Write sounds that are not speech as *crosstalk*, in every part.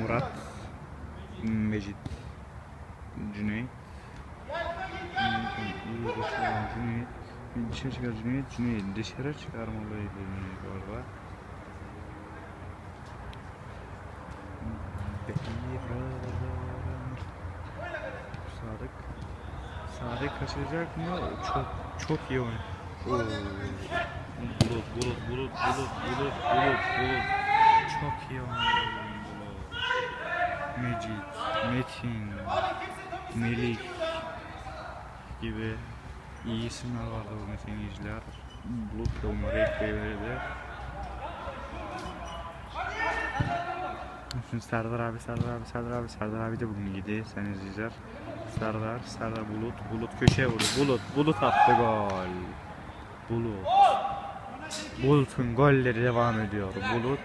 Murat, Mecit, Cüneyt, Cüneyt, dışarı çıkar Cüneyt, Cüneyt, dışarı çıkarmalıydı Cüneyt orada. Bekir, Sadık, Sadık kaçıracak mı? Çok, çok iyi oyun. Oo. Bulut, bulut, bulut, bulut, bulut, bulut, bulut. Metin, Melik gibi iyi isimler vardı bu metiniciler. Bulut da onları ekleyebilirdi. Şimdi Serdar abi, Serdar abi, Serdar abi, Serdar abi de bugün iyiydi. Sen izleyiciler. Serdar, Serdar Bulut, Bulut köşeye vurdu. Bulut, Bulut attı gol. Bulut. Bulut'un golleri devam ediyor. Bulut.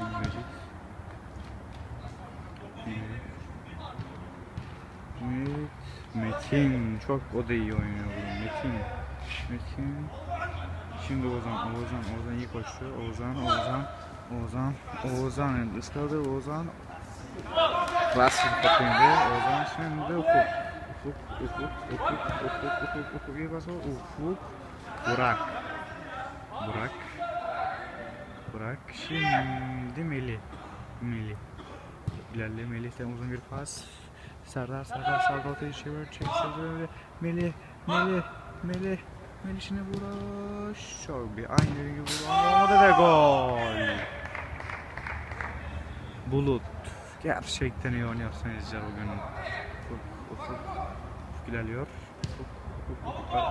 Mecit. Mecit. Metin çok o da iyi oynuyor bugün. Metin. Metin. Şimdi Ozan, Oğuzhan, Oğuzhan iyi koştu. Oğuzhan, Oğuzhan, Oğuzhan, Oğuzhan ıskaladı. Oğuzhan. Klasik kapıydı. Oğuzhan şimdi Ufuk. Ufuk, Ufuk, Ufuk, Ufuk, Ufuk, Ufuk, iyi bas o. Ufuk. Burak. Burak. Burak. Şimdi Melih. Melih. İlerle Melih'ten uzun bir pas. Serdar, Serdar, Serdar ortaya çevir, çek, çevir. Melih, Melih, Melih. Melih şimdi vuruş. Çok bir aynı gibi vuruş. Olmadı ve gol. Bulut. Gerçekten iyi oynuyor seyirciler bugün. Ufuk, ufuk, ufuk ilerliyor. Ufuk, ufuk, ufuk.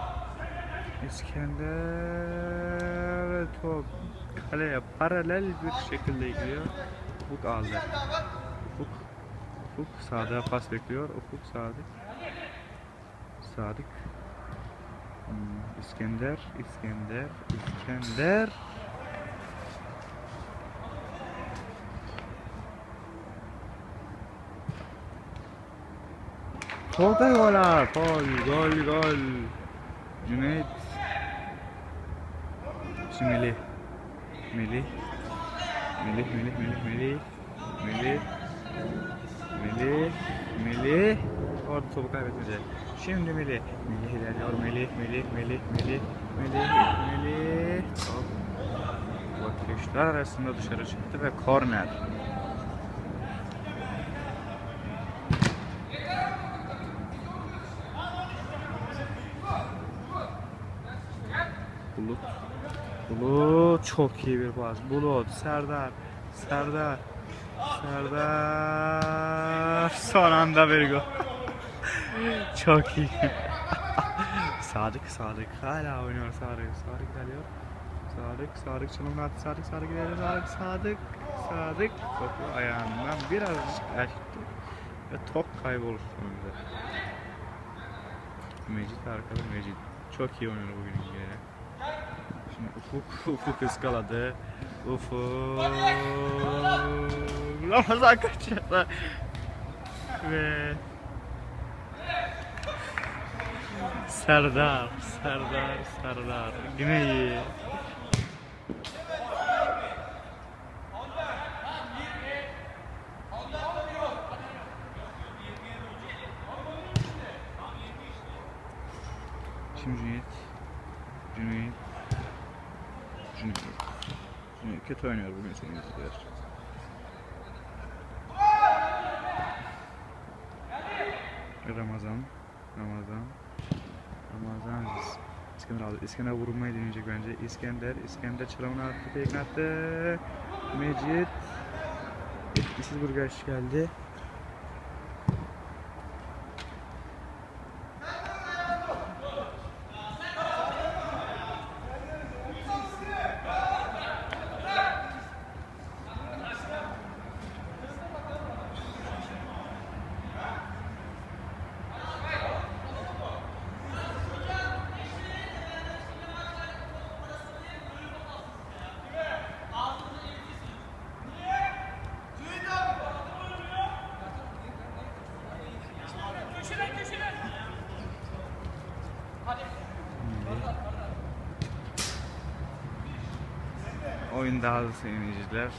İskender top kaleye paralel bir şekilde gidiyor. Ufuk aldı. Ufuk sağda pas bekliyor. Ufuk Sadık. Sadık. Hmm, İskender, İskender, İskender. Tolga gol ha. Gol, gol, gol. Cüneyt. Şimdi Melih. Melih. Melih, Melih, Melih, Melih. Melih. Melih. Melih. Orada topu kaybetmeyecek. Şimdi Melih. Melih ilerliyor. Melih, Melih, Melih, Melih, Melih, Melih. Top. Bakışlar arasında dışarı çıktı ve korner. Bulut. Bulut çok iyi bir pas. Bulut, Serdar, Serdar, Serdar. Son anda bir gol. *laughs* çok iyi. *laughs* Sadık, Sadık. Hala oynuyor Sadık. Sadık geliyor. Sadık, Sadık çalımını attı. Sadık, Sadık ileri. Sadık, Sadık, Sadık. Topu ayağından birazcık açtı. Ve top kaybolur sonunda. Mecit arkada Mecit. Çok iyi oynuyor bugün yine. Şimdi Ufuk, *laughs* Ufuk ıskaladı. Ufuk. Ramazan kaçırdı. Ve Serdar, Serdar, Serdar. Yine iyi. Şimdi Cüneyt. Cüneyt. Cüneyt. Cüneyt kötü oynuyor bugün senin izleyiciler. Ramazan. Ramazan. Ramazan. İskender aldı. İskender vurulmayı deneyecek bence. İskender. İskender çalımını attı. Tekne attı. Mecit. Etkisiz Burgaç geldi. Oyun daha da seyirciler.